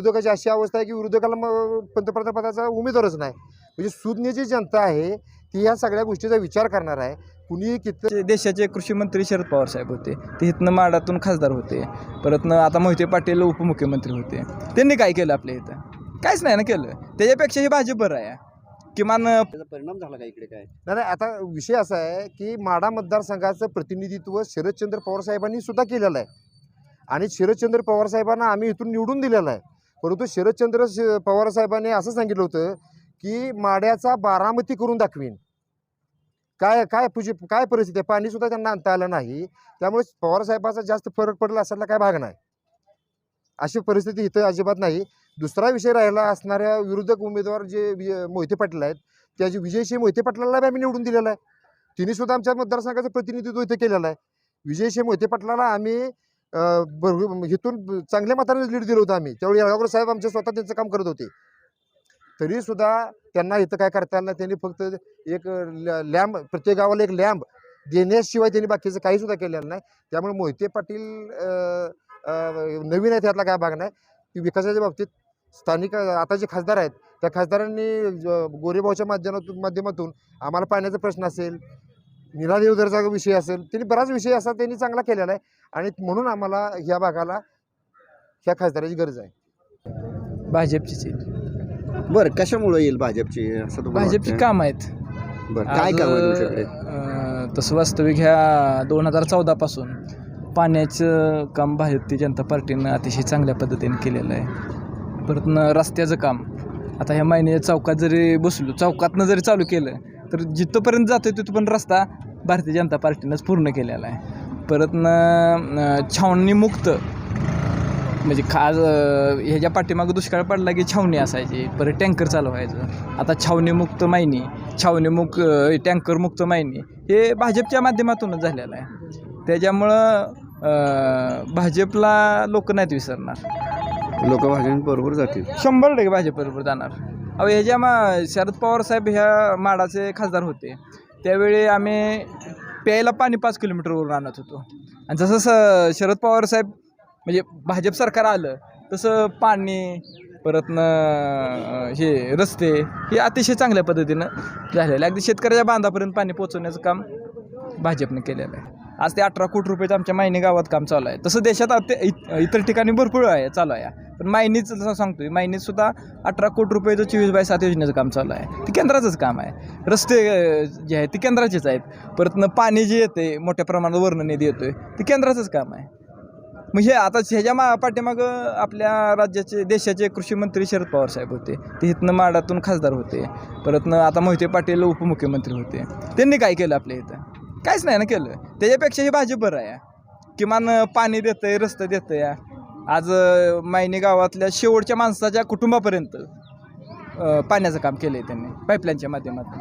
विरोधकाची अशी अवस्था आहे की विरोधकाला मग पंतप्रधान पदाचा उमेदवारच नाही. म्हणजे सुज्ञ जी जनता आहे ती ह्या सगळ्या गोष्टीचा विचार करणार आहे. कुणी किती देशाचे कृषी मंत्री शरद पवार साहेब होते ते इथनं माडातून खासदार होते. परतनं आता मोहिते पाटील उपमुख्यमंत्री होते. त्यांनी काय केलं आपल्या इथं? काहीच नाही ना केलं. त्याच्यापेक्षा हे भाजप बरं आहे. किमान परिणाम झाला का इकडे काय? नाही नाही, आता विषय असा आहे की माडा मतदारसंघाचं प्रतिनिधित्व शरदचंद्र पवार साहेबांनी सुद्धा केलेलं आहे. आणि शरदचंद्र पवार साहेबांना आम्ही इथून निवडून दिलेलं आहे. परंतु शरदचंद्र श- पवार असं सांगितलं होतं की माड्याचा बारामती करून दाखवीन. काय काय पूजे काय परिस्थिती आहे? पाणीसुद्धा त्यांना आणता आलं नाही. त्यामुळे पवार साहेबाचा जास्त फरक पडला असायला काय भाग नाही. अशी परिस्थिती इथं अजिबात नाही. दुसरा विषय राहिला असणाऱ्या विरोधक उमेदवार जे मोहिते पाटील आहेत त्याचे विजयसिंह मोहिते पाटलाला बी आम्ही निवडून दिलेला आहे. तिने सुद्धा आमच्या मतदारसंघाचं प्रतिनिधित्व इथे केलेलं आहे. विजयसिंह मोहिते पाटलाला आम्ही हिथून भर- इथून चांगल्या मताने लीड दिलं होतं आम्ही. त्यावेळी येळगावकर साहेब आमचे स्वतः त्यांचं काम करत होते. तरी सुद्धा त्यांना इथं काय करता आलं त्यांनी फक्त एक ल- लॅम्प प्रत्येक गावाला एक लॅम्प देण्याशिवाय त्यांनी बाकीचं काही सुद्धा केलेलं नाही. त्यामुळे मोहिते पाटील नवीन आहे त्यातला काय भाग नाही. की विकासाच्या बाबतीत स्थानिक आता जे खासदार आहेत त्या खासदारांनी गोरेभाऊच्या माध्यमातून माध्यमातून आम्हाला पाण्याचा प्रश्न असेल निरादेव दर्जा विषय असेल त्यांनी बराच विषय असा त्यांनी चांगला केलेला आहे. आणि म्हणून आम्हाला ह्या भागाला ह्या खासदाराची गरज आहे. भाजपचीच येईल बरं कशामुळे येईल भाजपची असं तुम्हाला भाजपची वाटतंय? काम आहेत. बरं काय काम आहे तुमच्याकडे? अं, तसं वास्तविक ह्या दोन हजार चौदापासून पाण्याचं काम भारतीय जनता पार्टीनं अतिशय चांगल्या पद्धतीने केलेलं आहे. परत न रस्त्याचं काम. आता ह्या महिन्याच्या चौकात जरी बसलो चौकातनं जरी चालू केलं तर जिथंपर्यंत जातो तिथपर्यंत रस्ता भारतीय जनता पार्टीनंच पूर्ण केलेला आहे. परत न छावणीमुक्त म्हणजे खास अं, ह्याच्या पाठीमागं दुष्काळ पडला की छावणी असायची परत टँकर चालू व्हायचं. आता छावणीमुक्त मायनी छावणीमुक्त टँकरमुक्त मायनी हे भाजपच्या माध्यमातूनच झालेलं आहे. त्याच्यामुळं भाजपला लोक नाहीत विसरणार. लोक भाजपबरोबर जातील. शंभर टक्के भाजपबरोबर जाणार. अहो ह्याच्या मा शरद पवार साहेब ह्या माडाचे खासदार होते त्यावेळी आम्ही प्यायला पाणी पाच किलोमीटरवरून आणत होतो. आणि जसं स शरद पवार साहेब म्हणजे भाजप सरकार आलं तसं पाणी परत हे रस्ते हे अतिशय चांगल्या पद्धतीनं झालेलं आहे. अगदी शेतकऱ्याच्या बांधापर्यंत पाणी पोचवण्याचं काम भाजपने केलेलं आहे. आज ते अठरा कोटी रुपयाचं आमच्या मायनी गावात काम चालू आहे. तसं देशात आता इतर ठिकाणी भरपूर आहे चालू आहे. पण मायनीचं जसं सांगतोय मायनीत सुद्धा अठरा कोटी रुपयाचं चोवीस बाय सात योजनेचं काम चालू आहे. ते केंद्राचंच काम आहे. रस्ते जे आहेत ते केंद्राचेच आहेत. परत पाणी जे येते मोठ्या प्रमाणात वर्ण निधी आहे ते केंद्राचंच काम आहे. मग हे आता ह्याच्या मा पाठीमागं आपल्या राज्याचे देशाचे कृषी मंत्री शरद पवार साहेब होते. ते इथनं माडातून खासदार होते. परत आता मोहिते पाटील उपमुख्यमंत्री होते. त्यांनी काय केलं आपल्या इथं? काहीच नाही ना केलं. त्याच्यापेक्षा हे भाजप बरं आहे. किमान पाणी देतं आहे रस्ते देतं या आज मायनी गावातल्या शेवटच्या माणसाच्या कुटुंबापर्यंत पाण्याचं काम केलं आहे त्यांनी पाईपलाईनच्या माध्यमातून.